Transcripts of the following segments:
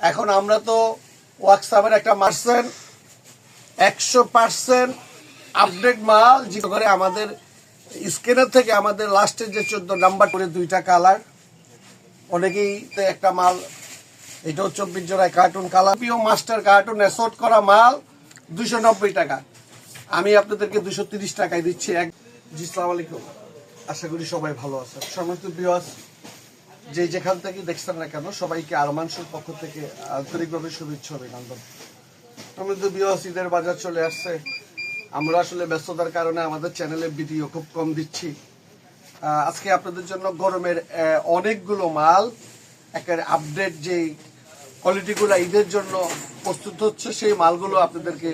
এখন আমরা তো ওয়াটসঅ্যাপের একটা পার্সেন্ট একশো পার্সেন্ট আপডেট মাল, যে করে আমাদের স্ক্যানার থেকে আমাদের লাস্টের যে চোদ্দ নাম্বার করে দুইটা কালার অনেকেই তো একটা মাল, এটাও চব্বিশ জোড়ায় carton colour PU master carton assort করা মাল দুশো নব্বই টাকা। আমি আপনাদেরকে দুশো তিরিশ টাকায় দিচ্ছি। এক জি আলাইকুম। আশা করি সবাই ভালো আছেন। সমস্ত বিওয়াস যে যেখান থেকে দেখছেন না কেন, সবাইকে আরমানসুর পক্ষ থেকে আন্তরিকভাবে শুভেচ্ছা অভিনন্দন। সমস্ত বিওয়াস ঈদের বাজার চলে আসছে। আমরা আসলে ব্যস্ততার কারণে আমাদের চ্যানেলে ভিডিও খুব কম দিচ্ছি। আজকে আপনাদের জন্য গরমের অনেকগুলো মাল, একের আপডেট যে কোয়ালিটিগুলো ঈদের জন্য প্রস্তুত হচ্ছে, সেই মালগুলো আপনাদেরকে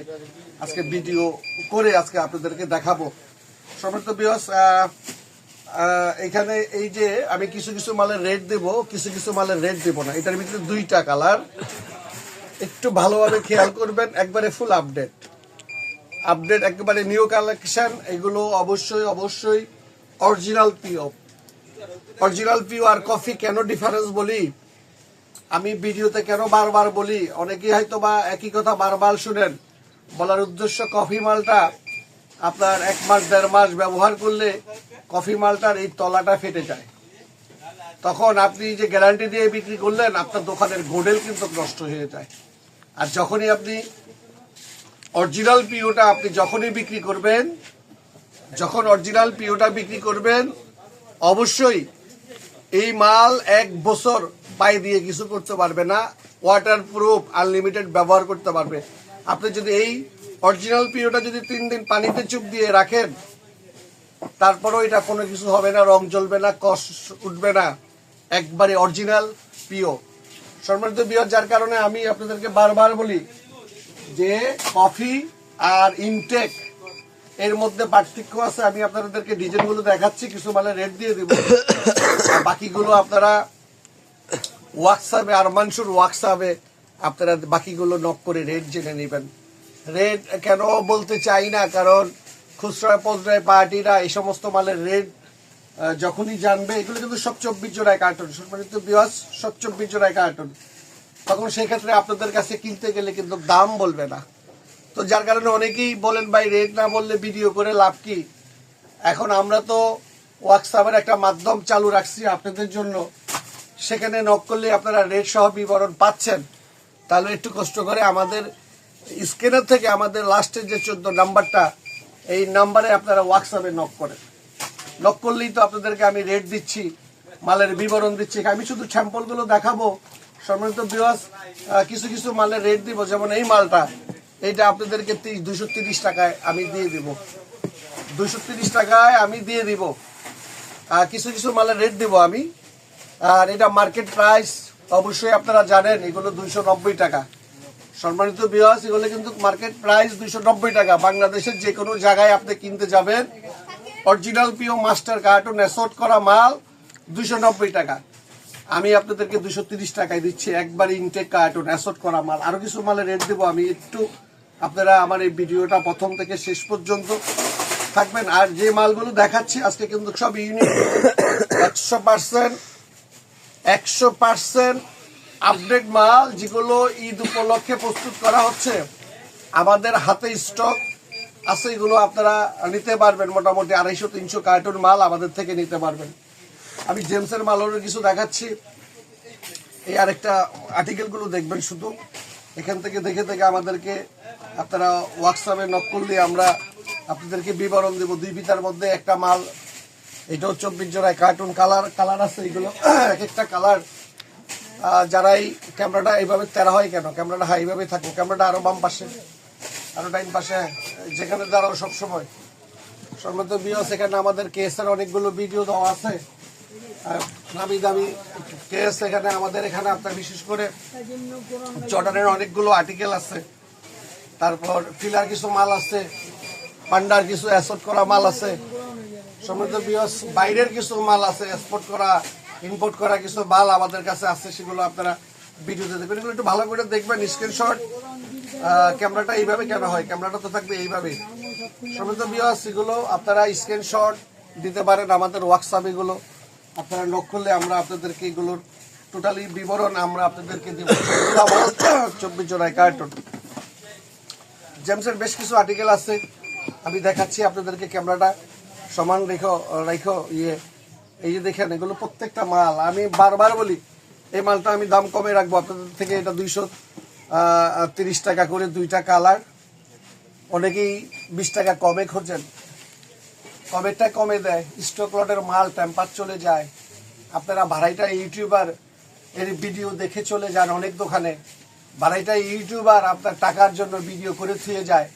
আজকে ভিডিও করে আজকে আপনাদেরকে দেখাবো। সমস্ত বিয়স এখানে এই যে আমি কিছু কিছু মালের রেট দেব, কিছু কিছু মালের রেট দেব না। এটার ভিতরে দুইটা কালার একটু ভালোভাবে খেয়াল করবেন, একবারে ফুল আপডেট আপডেট একেবারে নিউ কালেকশন এগুলো অবশ্যই অবশ্যই অরিজিনাল পিও অরিজিনাল পিও আর কফি কেন ডিফারেন্স বলি? আমি ভিডিওতে কেন বারবার বলি? অনেকেই হয়তো বা একই কথা বারবার শুনেন। বলার উদ্দেশ্য কফি মালটা আপনার এক মাস, দেড় মাস ব্যবহার করলে কফি মালটার এই তলাটা ফেটে যায়। তখন আপনি যে গ্যারান্টি দিয়ে বিক্রি করলেন, আপনার দোকানের গোডেল কিন্তু নষ্ট হয়ে যায়। আর যখনই আপনি অরিজিনাল পিওটা আপনি যখনই বিক্রি করবেন, যখন অরিজিনাল পিওটা বিক্রি করবেন, অবশ্যই এই মাল এক বছর পায়ে দিয়ে কিছু করতে পারবে না ওয়াটার প্রুফ আনলিমিটেড ব্যবহার করতে পারবে। আপনি যদি এই অরিজিনাল পিওটা যদি তিন দিন পানিতে চুপ দিয়ে রাখেন তারপরেও এটা কোনো কিছু হবে না, রং জ্বলবে না, কষ উঠবে না। একবারে অরিজিনাল পিও সম্মানিত বিয়র যার কারণে আমি আপনাদেরকে বারবার বলি যে কফি আর ইনটেক এর মধ্যে পার্থক্য আছে। আমি আপনাদেরকে ডিজাইনগুলো দেখাচ্ছি, কিছু মালে রেট দিয়ে দিব। বাকিগুলো আপনারা ওয়াটসঅ্যাপে আর মানসুর ওয়াটসঅ্যাপে আপনারা বাকিগুলো নক করে রেট জেনে নেবেন। রেট কেন বলতে চাই না, কারণ খুচরা পচরায় পার্টিরা এই সমস্ত মালের রেট যখনই জানবে, এগুলো কিন্তু সব চব্বিশ জোড়ায় কার্টুন সম্মানিত বিয়াস সব চব্বিশ জোড়ায় কার্টুন তখন সেক্ষেত্রে আপনাদের কাছে কিনতে গেলে কিন্তু দাম বলবে না। তো যার কারণে অনেকেই বলেন, ভাই রেট না বললে ভিডিও করে লাভ কি? এখন আমরা তো হোয়াটসঅ্যাপের একটা মাধ্যম চালু রাখছি আপনাদের জন্য। সেখানে নক করলে আপনারা রেট সহ বিবরণ পাচ্ছেন। তাহলে একটু কষ্ট করে আমাদের স্ক্যানার থেকে আমাদের লাস্টের যে চোদ্দ নাম্বারটা এই নাম্বারে আপনারা হোয়াটসঅ্যাপে নক করেন। নক করলেই তো আপনাদেরকে আমি রেট দিচ্ছি, মালের বিবরণ দিচ্ছি। আমি শুধু স্যাম্পলগুলো দেখাবো। সম্মানিত বিওয়াস কিছু কিছু মালের রেট দিব, যেমন এই মালটা। এইটা আপনাদেরকে দুশো তিরিশ টাকায় আমি দিয়ে দিব। দুশো তিরিশ টাকায় আমি দিয়ে দিব। আর কিছু কিছু মালের রেট দিব আমি। আর এটা মার্কেট প্রাইস অবশ্যই আপনারা জানেন, এগুলো দুইশো নব্বই টাকা। সম্মানিত বিয়াস এগুলো কিন্তু মার্কেট প্রাইস দুইশো নব্বই টাকা। বাংলাদেশের যে কোনো জায়গায় আপনি কিনতে যাবেন। Original PU master carton assort করা মাল দুইশো নব্বই টাকা। আমি আপনাদেরকে দুশো টাকায় দিচ্ছি। একবার ইনটেক কার্টুন অ্যাসোর্ট করা মাল। আরও কিছু মালের রেট দেবো। আমি একটু আপনারা আমার এই ভিডিওটা প্রথম থেকে শেষ পর্যন্ত থাকবেন। আর যে মালগুলো দেখাচ্ছি, আজকে কিন্তু সব ইউনিক একশো পার্সেন্ট একশো পার্সেন্ট আপডেট মাল যেগুলো ঈদ উপলক্ষে প্রস্তুত করা হচ্ছে, আমাদের হাতে স্টক আছে, এগুলো আপনারা নিতে পারবেন। মোটামুটি আড়াইশো, তিনশো কার্টুন মাল আমাদের থেকে নিতে পারবেন। আমি জেমসের মালেরও কিছু দেখাচ্ছি। এই আরেকটা আর্টিকেলগুলো দেখবেন শুধু। এখান থেকে দেখে দেখে আমাদেরকে আপনারা হোয়াটসঅ্যাপে নক করলে আমরা আপনাদেরকে বিবরণ দেব। দুই বিতার মধ্যে একটা মাল এটাও চব্বিশ জোড়ায় কার্টুন কালার কালার আছে এগুলো। এক একটা কালার যারা এই ক্যামেরাটা এইভাবে তেরা হয় কেন? ক্যামেরাটা হ্যাঁ এইভাবে থাকব ক্যামেরাটা আরও বাম পাশে, আরও ডাইন পাশে, যেখানে দাঁড়াও সবসময়। সর্বত বিয়স এখানে আমাদের কেসের অনেকগুলো ভিডিও দেওয়া আছে। দামি দামি কেস এখানে আমাদের এখানে আপনার বিশেষ করে জর্ডানের অনেকগুলো আর্টিকেল আছে। তারপর ফিলার কিছু মাল আছে, পান্ডার কিছু অ্যাসোট করা মাল আছে। সমৃদ্ধ বিয়স বাইরের কিছু মাল আছে এক্সপোর্ট করা ইম্পোর্ট করা কিছু মাল আমাদের কাছে আছে, সেগুলো আপনারা ভিডিওতে দেখবেন। এগুলো একটু ভালো করে দেখবেন স্ক্রিনশট ক্যামেরাটা এইভাবে কেন হয়? ক্যামেরাটা তো থাকবে এইভাবে। সমস্ত বিয়স এগুলো আপনারা স্ক্রিনশট দিতে পারেন আমাদের হোয়াটসঅ্যাপ এগুলো। আপনারা নক করলে আমরা আপনাদেরকে এগুলোর টোটালি বিবরণ আমরা আপনাদেরকে দেব। চব্বিশ জোড়ায় কার্টুন জেমসের বেশ কিছু আর্টিকেল আছে। আমি দেখাচ্ছি আপনাদেরকে ক্যামেরাটা। সমান রেখো রেখো ইয়ে। এই যে দেখেন, এগুলো প্রত্যেকটা মাল। আমি বারবার বলি, এই মালটা আমি দাম কমে রাখব। আপনাদের থেকে এটা দুইশো তিরিশ টাকা করে দুইটা কালার। অনেকেই বিশ টাকা কমে খোঁজেন। কমেরটা কমে দেয়। স্টক লটের মাল টেম্পার চলে যায়। আপনারা ভাড়াইটা ইউটিউবার এর ভিডিও দেখে চলে যান অনেক দোকানে। ভাড়াইটা ইউটিউবার আপনার টাকার জন্য ভিডিও করে থুয়ে যায়।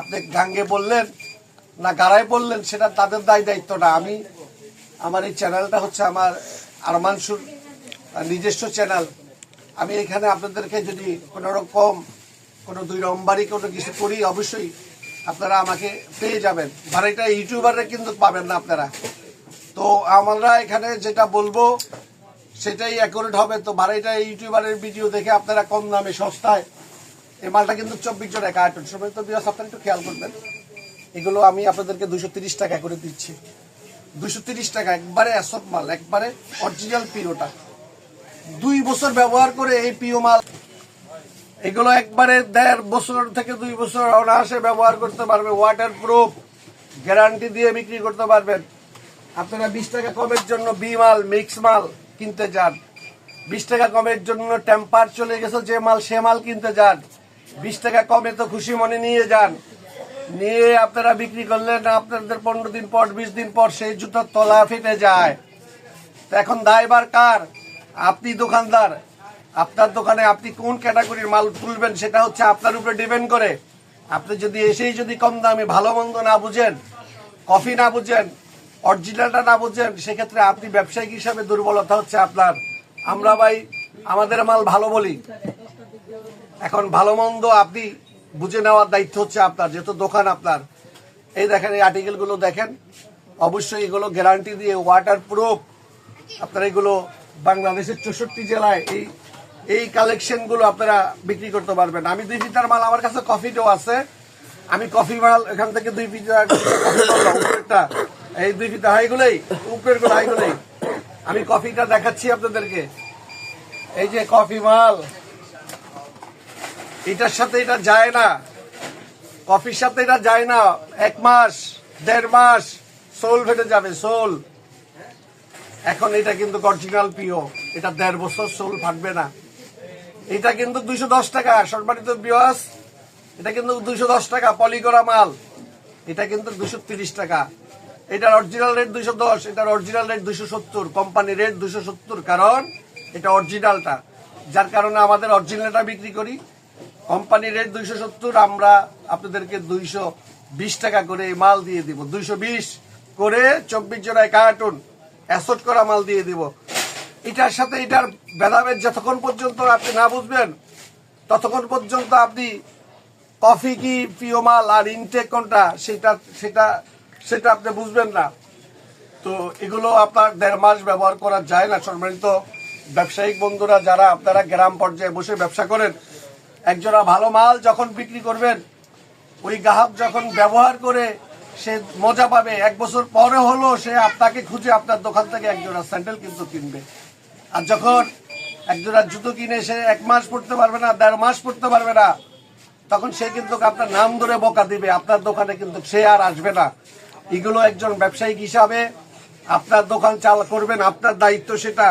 আপনি গাঙ্গে বললেন না গাড়ায় বললেন, সেটা তাদের দায় দায়িত্ব না। আমি আমার এই চ্যানেলটা হচ্ছে আমার আরমানসুর নিজস্ব চ্যানেল আমি এখানে আপনাদেরকে যদি কোনো রকম, কোনো দুই নম্বরই কোনো কিছু করি, অবশ্যই আপনারা আমাকে পেয়ে যাবেন। ভাড়াইটা ইউটিউবারে কিন্তু পাবেন না আপনারা। তো আমরা এখানে যেটা বলব, সেটাই অ্যাকুরেট হবে। তো ভাড়াইটা ইউটিউবারের ভিডিও দেখে আপনারা কম দামে সস্তায়, এই মালটা কিন্তু চব্বিশ জনের কার্টুন সময় তো বিয়াস আপনারা একটু খেয়াল করবেন। এগুলো আমি আপনাদেরকে দুশো টাকা করে দিচ্ছি। দুশো তিরিশ টাকা, একবারে অ্যাসব মাল, একবারে অরিজিনাল পিওটা দুই বছর ব্যবহার করে এই পিও মাল, এগুলো একবারে দেড় বছর থেকে দুই বছর অনায়াসে ব্যবহার করতে পারবে ওয়াটার প্রুফ গ্যারান্টি দিয়ে বিক্রি করতে পারবেন। আপনারা বিশ টাকা কমের জন্য বি মাল মিক্স মাল কিনতে যান। বিশ টাকা কমের জন্য টেম্পার চলে গেছে, যে মাল সে মাল কিনতে যান। বিশ টাকা কমে তো খুশি মনে নিয়ে যান। নিয়ে আপনারা বিক্রি করলেন, আপনাদের পনেরো দিন পর, বিশ দিন পর সেই জুতোর তলা ফেটে যায়। এখন দায়বার কার? আপনি দোকানদার। আপনার দোকানে আপনি কোন ক্যাটাগরির মাল তুলবেন সেটা হচ্ছে আপনার উপরে ডিপেন্ড করে। আপনি যদি এসেই যদি কম দামে, ভালো মন্দ না বুঝেন, কফি না বুঝেন, অরিজিনালটা না বুঝেন, সেক্ষেত্রে আপনি ব্যবসায়িক হিসাবে দুর্বলতা হচ্ছে আপনার। আমরা ভাই, আমাদের মাল ভালো বলি। এখন ভালো মন্দ আপনি বুঝে নেওয়ার দায়িত্ব হচ্ছে আপনার, যেহেতু দোকান আপনার। এই দেখেন, এই আর্টিকেলগুলো দেখেন। অবশ্যই এগুলো গ্যারান্টি দিয়ে ওয়াটার প্রুফ আপনারা এগুলো বাংলাদেশের চৌষট্টি জেলায় এই এই কালেকশনগুলো আপনারা বিক্রি করতে পারবেন। আমি দুই ফিটার মাল, আমার কাছে কফিটাও আছে। আমি কফি মাল, এখান থেকে দুই উপরেরটা এই দুই ফিটা হাইগুলোই উপরেরগুলো হাইগুলোই আমি কফিটা দেখাচ্ছি আপনাদেরকে। এই যে কফি মাল। এটার সাথে এটা যায় না। কফির সাথে এটা যায় না। এক মাস, দেড় মাস, সোল ফেটে যাবে, সোল। এখন এটা কিন্তু অরিজিনাল পিও। এটা দেড় বছর সোল ফাটবে না। এটা কিন্তু দুইশো দশ টাকা, সম্মানিত বিওয়াস এটা কিন্তু দুইশো দশ টাকা পলি করা মাল। এটা কিন্তু দুশো তিরিশ টাকা। এটার অরিজিনাল রেট দুইশো দশ, এটার অরিজিনাল রেট দুইশো সত্তর কোম্পানি রেট দুইশো সত্তর। কারণ এটা অরিজিনালটা যার কারণে আমাদের অরিজিনালটা বিক্রি করি। কোম্পানি রেট দুইশো সত্তর, আমরা আপনাদেরকে দুইশো বিশ টাকা করে মাল দিয়ে দিব। দুইশো বিশ করে চব্বিশ জোড়ায় কার্টুন অ্যাসোট করা মাল দিয়ে দিব। এটার সাথে এটার ভেদাভেদ যতক্ষণ পর্যন্ত আপনি না বুঝবেন, ততক্ষণ পর্যন্ত আপনি কফি কি প্রিয় মাল আর ইনটেক কোনটা, সেটা সেটা সেটা আপনি বুঝবেন না। তো এগুলো আপনার দেড় মাস ব্যবহার করা যায় না। সম্মানিত ব্যবসায়িক বন্ধুরা, যারা আপনারা গ্রাম পর্যায়ে বসে ব্যবসা করেন একজোড়া ভালো মাল যখন বিক্রি করবেন, ওই গ্রাহক যখন ব্যবহার করে সে মজা পাবে। এক বছর পরে হলো সে আপনাকে খুঁজে আপনার দোকান থেকে একজোড়া স্যান্ডেল কিন্তু কিনবে। আর যখন একজোড়া জুতো কিনে সে এক মাস পড়তে পারবে না, দেড় মাস পড়তে পারবে না, তখন সে কিন্তু আপনার নাম ধরে বকা দিবে। আপনার দোকানে কিন্তু সে আর আসবে না। এগুলো একজন ব্যবসায়িক হিসাবে আপনার দোকান চাল করবেন। আপনার দায়িত্ব সেটা।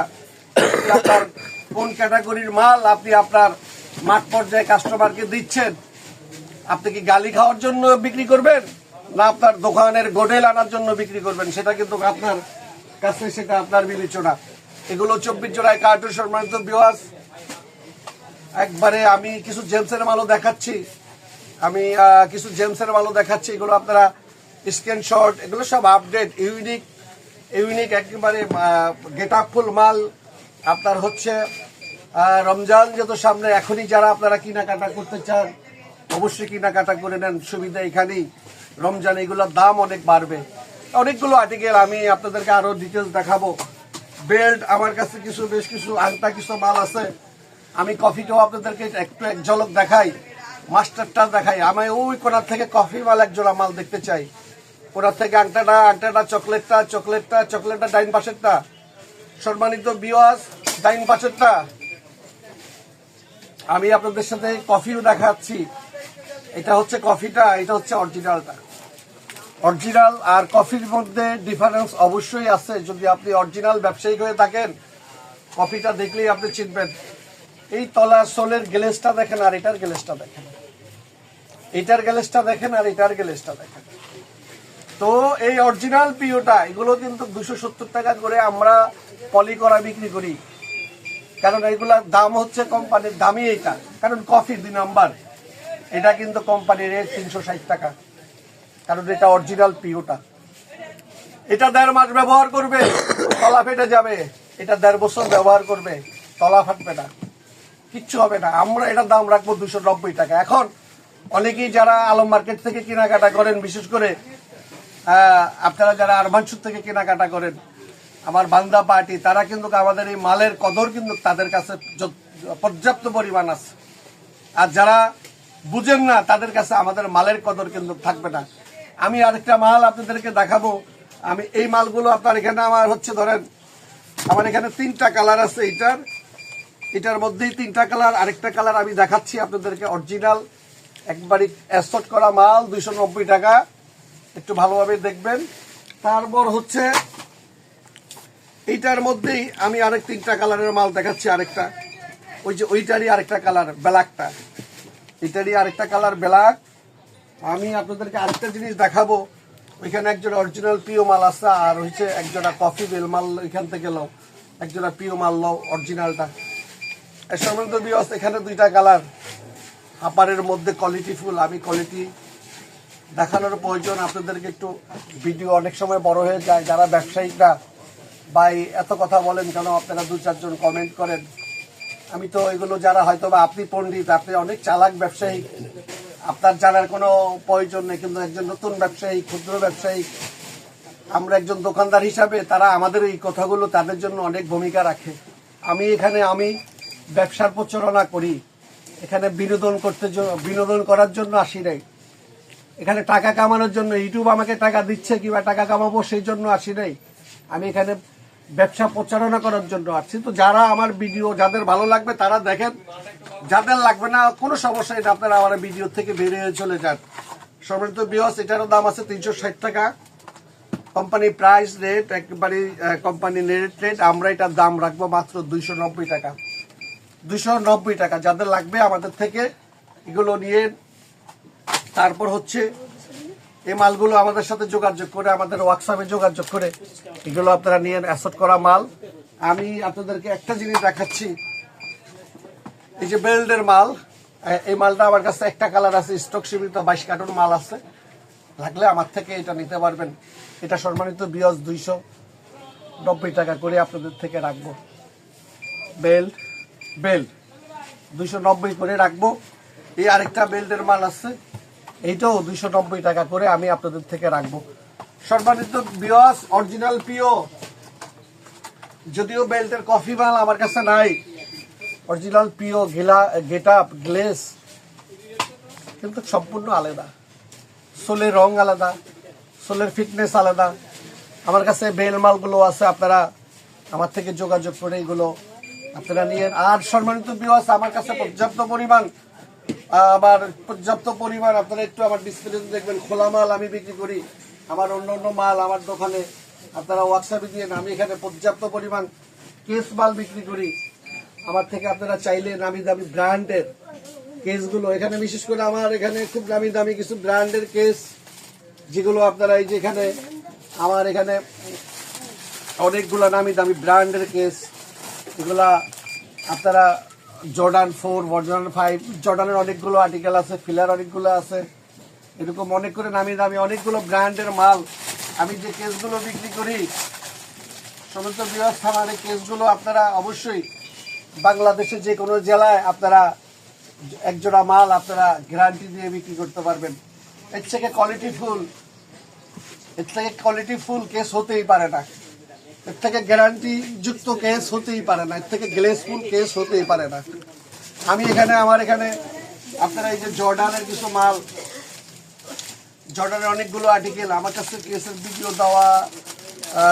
আপনার কোন ক্যাটাগরির মাল আপনি আপনার মাঠ পর্যায়ে কাস্টমারকে দিচ্ছেন। আপনি কি গালি খাওয়ার জন্য বিক্রি করবেন? না আপনার দোকানের গোডেল আনার জন্য বিক্রি করবেন? সেটা কিন্তু আপনার কাছে সেটা আপনার বিবেচনা। এগুলো চব্বিশ জোড়ায় কার্টুন সম্মানিত বিওয়াস একবারে আমি কিছু জেমসের মালও দেখাচ্ছি। আমি কিছু জেমসের মালও দেখাচ্ছি। এগুলো আপনারা স্ক্রিনশট এগুলো সব আপডেট ইউনিক ইউনিক একেবারে গেট ফুল মাল। আপনার হচ্ছে রমজান যত সামনে, এখনই যারা আপনারা কেনাকাটা করতে চান, অবশ্যই কেনাকাটা করে নেন, সুবিধা এখানেই। রমজান, এগুলোর দাম অনেক বাড়বে। অনেকগুলো আর্টিকেল আমি আপনাদেরকে আরও ডিটেলস দেখাবো। বেল্ট আমার কাছে কিছু, বেশ কিছু আংটা কিছু মাল আছে। আমি কফিটাও আপনাদেরকে একটু এক ঝলক দেখাই মাস্টারটা দেখাই। আমি ওই কোনার থেকে কফি মাল এক জোড়া মাল দেখতে চাই। কোনার থেকে আংটাটা আংটাটা চকলেটটা চকলেটটা চকলেটটা ডাইন পাশেরটা। সম্মানিত বিওয়াস ডাইন পাশেরটা। আমি আপনাদের সাথে কফিও দেখাচ্ছি। এটা হচ্ছে কফিটা, এটা হচ্ছে অরিজিনালটা। অরিজিনাল আর কফির মধ্যে ডিফারেন্স অবশ্যই আছে। যদি আপনি অরিজিনাল ব্যবসায়িক হয়ে থাকেন, কফিটা দেখলেই আপনি চিনবেন। এই তলা সোলের গ্লেসটা দেখেন আর এটার গ্লেসটা দেখেন। এটার গ্লেসটা দেখেন আর এটার গ্লেসটা দেখেন। তো এই অরিজিনাল পিওটা, এগুলো কিন্তু দুশো সত্তর টাকা করে আমরা পলি করা বিক্রি করি। কারণ এগুলার দাম হচ্ছে কোম্পানির দামই এটা কারণ কফি দুই নাম্বার। এটা কিন্তু কোম্পানির রেট তিনশো ষাট টাকা। কারণ এটা অরিজিনাল পিওটা। এটা দেড় মাস ব্যবহার করবে, তলা ফেটে যাবে। এটা দেড় বছর ব্যবহার করবে, তলা ফাটবে না। কিচ্ছু হবে না। আমরা এটার দাম রাখব দুশো নব্বই টাকা। এখন অনেকেই যারা আলম মার্কেট থেকে কেনাকাটা করেন, বিশেষ করে আপনারা যারা আরবানসুর থেকে কেনাকাটা করেন আমার বান্দা পার্টি, তারা কিন্তু আমাদের এই মালের কদর কিন্তু তাদের কাছে পর্যাপ্ত পরিমাণ আছে। আর যারা বুঝেন না, তাদের কাছে আমাদের মালের কদর কিন্তু থাকবে না। আমি আরেকটা মাল আপনাদেরকে দেখাবো। আমি এই মালগুলো আপনার এখানে আমার হচ্ছে ধরেন, আমার এখানে তিনটা কালার আছে এটার এটার মধ্যেই তিনটা কালার, আরেকটা কালার আমি দেখাচ্ছি আপনাদেরকে, অরিজিনাল। একবারই অ্যাসট করা মাল, দুইশো নব্বই টাকা। একটু ভালোভাবে দেখবেন। তারপর হচ্ছে এইটার মধ্যেই আমি আরেক তিনটা কালারের মাল দেখাচ্ছি, আরেকটা। ওই যে ওইটারই আরেকটা কালার, ব্ল্যাকটা। এটারই আরেকটা কালার, ব্ল্যাক। আমি আপনাদেরকে আরেকটা জিনিস দেখাবো। ওইখানে একজন অরিজিনাল পিও মাল আছে, আর হচ্ছে একজোড়া কফি বেল মাল ওইখান থেকে লো একজোড়া পিও মাল লও অরিজিনালটা এর সম্বন্ধ বিয়স এখানে দুইটা কালার। হাপারের মধ্যে কোয়ালিটি ফুল আমি কোয়ালিটি দেখানোর প্রয়োজন। আপনাদেরকে একটু ভিডিও অনেক সময় বড় হয়ে যায়। যারা ব্যবসায়িকরা ভাই, এত কথা বলেন কেন? আপনারা দু চারজন কমেন্ট করেন। আমি তো এগুলো যারা হয়তো বা আপনি পণ্ডিত, আপনি অনেক চালাক ব্যবসায়ী, আপনার জানার কোনো প্রয়োজন নেই, কিন্তু একজন নতুন ব্যবসায়ী, ক্ষুদ্র ব্যবসায়ী, আমরা একজন দোকানদার হিসাবে তারা আমাদের এই কথাগুলো তাদের জন্য অনেক ভূমিকা রাখে। আমি এখানে, আমি ব্যবসার প্রচারণা করি। এখানে বিনোদন করতে বিনোদন করার জন্য আসি নাই। এখানে টাকা কামানোর জন্য, ইউটিউব আমাকে টাকা দিচ্ছে কিংবা টাকা কামাবো সেই জন্য আসি নাই। আমি এখানে ব্যবসা প্রচারণা করার জন্য আসছি। তো যারা আমার ভিডিও যাদের ভালো লাগবে তারা দেখেন, যাদের লাগবে না, কোনো সমস্যা নেই। আপনারা আমার ভিডিও থেকে বেরিয়ে চলে যান। সর্বনিম্ন বিহস এটারও দাম আছে তিনশো ষাট টাকা। কোম্পানি প্রাইস রেট একেবারে কোম্পানি রেট রেট আমরা এটার দাম রাখব মাত্র দুইশো নব্বই টাকা। নব্বই টাকা। যাদের লাগবে আমাদের থেকে এগুলো নিয়ে, তারপর হচ্ছে এই মালগুলো আমাদের সাথে যোগাযোগ করে, আমাদের হোয়াটসঅ্যাপে যোগাযোগ করে, এগুলো আপনারা নিয়ে অ্যাসট করা মাল। আমি আপনাদেরকে একটা জিনিস দেখাচ্ছি। এই যে বেল্টের মাল এই মালটা আমার কাছে একটা কালার আছে, স্টক সীমিত বাইশ কার্টন মাল আছে। লাগলে আমার থেকে এটা নিতে পারবেন। এটা সম্মানিত বিয়স দুইশো নব্বই টাকা করে আপনাদের থেকে রাখব। বেল্ট বেল্ট, দুইশো নব্বই করে রাখব। এই আরেকটা বেল্টের মাল আছে। এইটাও দুইশো নব্বই টাকা করে আমি আপনাদের থেকে রাখব। সম্মানিত বিয়স অরিজিনাল পিও যদিও বেল্টের কফি মাল আমার কাছে নাই অরিজিনাল পিও গেলা গেট আপ গ্লেস কিন্তু সম্পূর্ণ আলাদা। সোলের রং আলাদা সোলের ফিটনেস আলাদা। আমার কাছে বেল মালগুলো আছে, আপনারা আমার থেকে যোগাযোগ করে এগুলো আপনারা নিয়ে আর সম্মানিত বিওয়াস আমার কাছে পর্যাপ্ত পরিমাণ আমার পর্যাপ্ত পরিমাণ আপনারা একটু আমার ডিসপ্লে দেখবেন, খোলা মাল আমি বিক্রি করি। আমার অন্য অন্য মাল আমার দোকানে আপনারা হোয়াটসঅ্যাপে দিয়ে আমি এখানে পর্যাপ্ত পরিমাণ কেস মাল বিক্রি করি। আমার থেকে আপনারা চাইলে নামি দামি ব্র্যান্ডের কেসগুলো এখানে বিশেষ করে আমার এখানে খুব নামি দামি কিছু ব্র্যান্ডের কেস যেগুলো আপনারা এই যে এখানে, আমার এখানে অনেকগুলো নামি দামি ব্র্যান্ডের কেস এগুলা আপনারা জর্ডান ফোর জর্ডান ফাইভ জর্ডানের অনেকগুলো আর্টিকেল আছে ফিলার অনেকগুলো আছে, এরকম অনেক করে নামি দামি অনেকগুলো ব্র্যান্ডের মাল। আমি যে কেসগুলো বিক্রি করি, সমস্ত আমার এই কেসগুলো আপনারা অবশ্যই বাংলাদেশের যে কোনো জেলায় আপনারা একজোড়া মাল আপনারা গ্যারান্টি দিয়ে বিক্রি করতে পারবেন। এর থেকে কোয়ালিটি ফুল এর থেকে কোয়ালিটি ফুল কেস হতেই পারে না। এর থেকে গ্যারান্টি যুক্ত কেস হতেই পারে না, এর থেকে গ্লেসফুল কেস হতেই পারে না। আমি এখানে, আমার এখানে, আপনারা এই যে জর্ডানের কিছু মাল, জর্ডানের অনেকগুলো আর্টিকেল আমার কাছে কেসের ভিডিও দেওয়া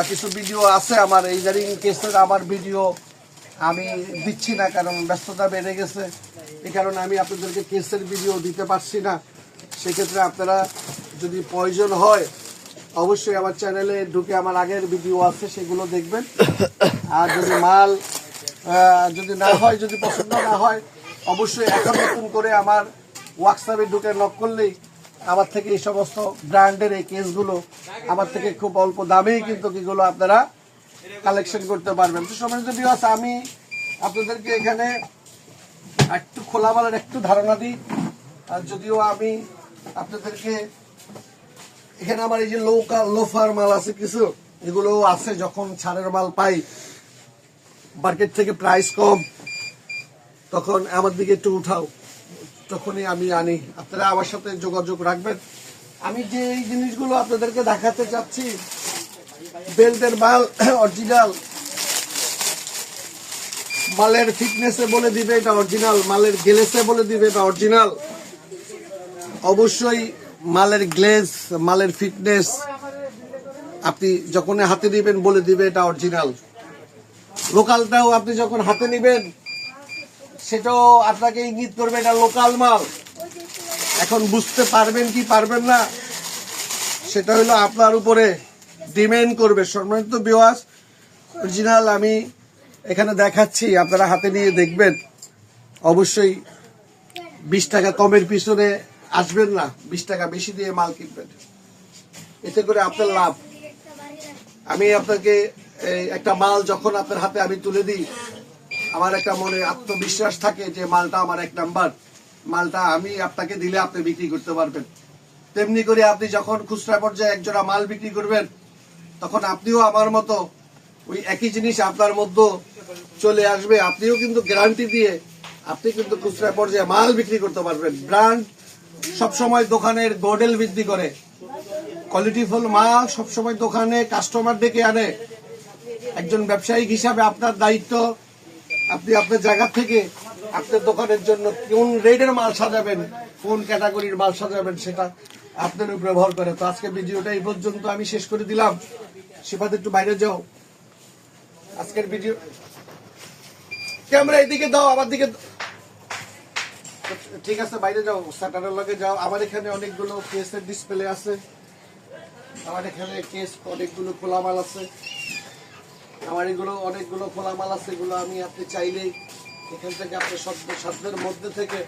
কিছু ভিডিও আছে আমার, এই জারিং কেসের আমার ভিডিও আমি দিচ্ছি না কারণ ব্যস্ততা বেড়ে গেছে। এই কারণে আমি আপনাদেরকে কেসের ভিডিও দিতে পারছি না। সেক্ষেত্রে আপনারা যদি প্রয়োজন হয় অবশ্যই আমার চ্যানেলে ঢুকে আমার আগের ভিডিও আছে, সেগুলো দেখবেন। আর যদি মাল যদি না হয়, যদি পছন্দ না হয়, অবশ্যই এখন নতুন করে আমার হোয়াটসঅ্যাপে ঢুকে নক করলেই আমার থেকে এই সমস্ত ব্র্যান্ডের এই কেসগুলো আমার থেকে খুব অল্প দামেই কিন্তু এগুলো আপনারা কালেকশন করতে পারবেন। তো সময় আছে আমি আপনাদেরকে এখানে একটু খোলামেলার একটু ধারণা দিই। আর যদিও আমি আপনাদেরকে এখানে আমার এই যে লোকাল লোফার মাল আছে কিছু, এগুলো আছে যখন ছাড়ের মাল পাই। মার্কেট থেকে প্রাইস কম, তখন আমার দিকে একটু উঠাও, তখনই আমি আনি। আপনারা আমার সাথে যোগাযোগ রাখবেন। আমি যে এই জিনিসগুলো আপনাদেরকে দেখাতে চাচ্ছি, বেল্টের মাল অরিজিনাল মালের ফিটনেসে বলে দিবে এটা অরিজিনাল মালের গেলেসে বলে দিবে এটা অরিজিনাল অবশ্যই মালের গ্লেজ, মালের ফিটনেস, আপনি যখন হাতে নেবেন বলে দিবে এটা অরিজিনাল লোকালটাও আপনি যখন হাতে নেবেন, সেটাও আপনাকে ইঙ্গিত করবে এটা লোকাল মাল। এখন বুঝতে পারবেন কি পারবেন না, সেটা হলো আপনার উপরে ডিমেন্ড করবে। সম্মানিত বিওয়াস অরিজিনাল আমি এখানে দেখাচ্ছি, আপনারা হাতে নিয়ে দেখবেন। অবশ্যই বিশ টাকা কমের পিছনে আসবেন না, বিশ টাকা বেশি দিয়ে মাল কিনবেন। এতে করে আপনার লাভ। আমি আপনাকে একটা মাল যখন আপনার হাতে আমি তুলে দিই, আমার একটা মনে আত্মবিশ্বাস থাকে যে মালটা আমার এক নাম্বার। মালটা আমি আপনাকে দিলে আপনি বিক্রি করতে পারবেন। তেমনি করে আপনি যখন খুচরা পর্যায়ে একজোড়া মাল বিক্রি করবেন, তখন আপনিও আমার মতো ওই একই জিনিস আপনার মধ্যে চলে আসবে। আপনিও কিন্তু গ্যারান্টি দিয়ে আপনি কিন্তু খুচরা পর্যায়ে মাল বিক্রি করতে পারবেন। ব্র্যান্ড সবসময় দোকানের গডেল বৃদ্ধি করে। কোয়ালিটিফুল মাল সবসময় দোকানে কাস্টমার ডেকে আনে। একজন ব্যবসায়িক হিসাবে আপনার দায়িত্ব, আপনি আপনার জায়গা থেকে আপনার দোকানের জন্য কোন রেটের মাল সাজাবেন, কোন ক্যাটাগরির মাল সাজাবেন সেটা আপনার উপরে ভর করে। তো আজকে ভিডিওটা এই পর্যন্ত আমি শেষ করে দিলাম। সেবাদ একটু বাইরে যাও। আজকের ভিডিও ক্যামেরা এদিকে দাও, আমার দিকে। ঠিক আছে, বাইরে যাও স্যাটারের লগে যাও। আমার এখানে অনেকগুলো কেসের ডিসপ্লে আছে। আমার এখানে কেস অনেকগুলো খোলা মাল আছে। আমার এগুলো অনেকগুলো খোলা মাল আছে, এগুলো আমি আপনি চাইলেই এখান থেকে আপনি সাধ্য সাধ্যের মধ্যে থেকে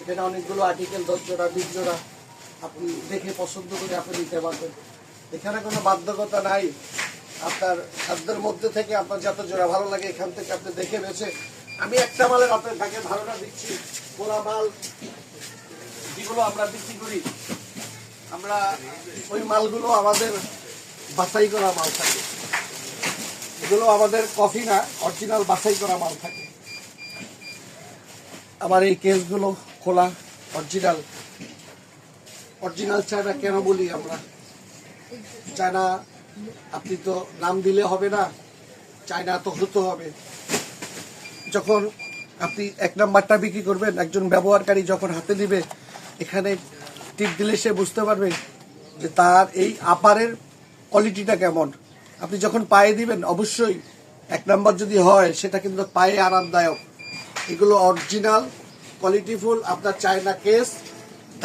এখানে অনেকগুলো আর্টিকেল দশ জোড়া বিশ জোড়া আপনি দেখে পছন্দ করে আপনি নিতে পারবেন। এখানে কোনো বাধ্যকতা নাই। আপনার সাধ্যের মধ্যে থেকে আপনার যত জোড়া ভালো লাগে এখান থেকে আপনি দেখে বেছে। আমি একটা মালের আপনার ভাগে ধারণা দিচ্ছি। খোলা মাল যেগুলো আমরা বিক্রি করি, আমরা ওই মালগুলো আমাদের বাছাই করা মাল থাকে। এগুলো আমাদের কফি না অরিজিনাল বাছাই করা মাল থাকে। আমার এই কেসগুলো খোলা অরিজিনাল অরিজিনাল চায়না কেন বলি আমরা? চায়না, আপনি তো নাম দিলে হবে না, চায়না তো হতে হবে। যখন আপনি এক নাম্বারটা বিক্রি করবেন, একজন ব্যবহারকারী যখন হাতে দিবে এখানে টিপ দিলে সে বুঝতে পারবে যে তার এই আপারের কোয়ালিটিটা কেমন। আপনি যখন পায়ে দিবেন, অবশ্যই এক নাম্বার যদি হয়, সেটা কিন্তু পায়ে আরামদায়ক। এগুলো অরিজিনাল কোয়ালিটিফুল আপনার চায়না কেস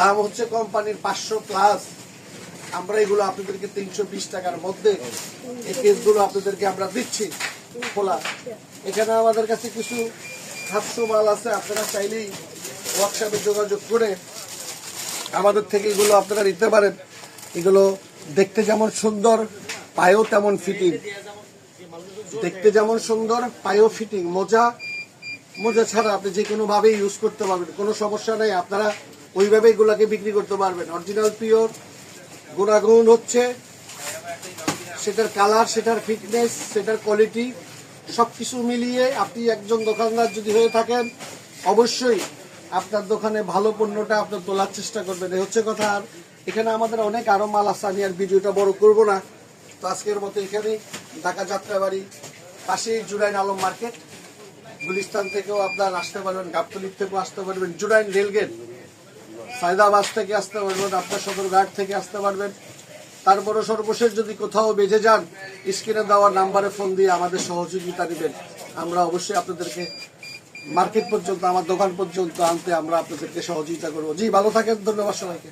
দাম হচ্ছে কোম্পানির পাঁচশো প্লাস আমরা এগুলো আপনাদেরকে তিনশো বিশ টাকার মধ্যে এই কেসগুলো আপনাদেরকে আমরা দিচ্ছি খোলা। এখানে আমাদের কাছে কিছু খাদ্য মাল আছে, আপনারা চাইলেই ওয়ার্কশপে যোগাযোগ করে আমাদের থেকে এগুলো আপনারা নিতে পারেন। এগুলো দেখতে যেমন সুন্দর, পায়েও তেমন ফিটিং দেখতে যেমন সুন্দর, পায়েও ফিটিং মোজা মোজা ছাড়া আপনি যে কোনো ভাবে ইউজ করতে পারবেন, কোনো সমস্যা নেই, আপনারা ওইভাবে এগুলাকে বিক্রি করতে পারবেন। অরিজিনাল পিওর গুণাগুণ হচ্ছে, সেটার কালার সেটার ফিটনেস সেটার কোয়ালিটি সব কিছু মিলিয়ে আপনি একজন দোকানদার যদি হয়ে থাকেন, অবশ্যই আপনার দোকানে ভালো পণ্যটা আপনার তোলার চেষ্টা করবেন। এই হচ্ছে কথা। আর এখানে আমাদের অনেক আরও মাল আছে, আমি আর ভিডিওটা বড় করব না। তো আজকের মতো এখানে ঢাকা যাত্রাবাড়ি, পাশেই জুরাইন আলম মার্কেট। গুলিস্তান থেকেও আপনার আসতে পারবেন গাবতলির থেকেও আসতে পারবেন, জুরাইন রেলগেট। সায়দাবাদ থেকে আসতে পারবেন, আপনার সদরঘাট থেকে আসতে পারবেন। তারপরে সর্বশেষ যদি কোথাও বেজে যান, স্ক্রিনে দেওয়া নাম্বারে ফোন দিয়ে আমাদের সহযোগিতা নেবেন। আমরা অবশ্যই আপনাদেরকে মার্কেট পর্যন্ত, আমার দোকান পর্যন্ত আনতে আমরা আপনাদেরকে সহযোগিতা করব। জি, ভালো থাকেন, ধন্যবাদ সবাইকে।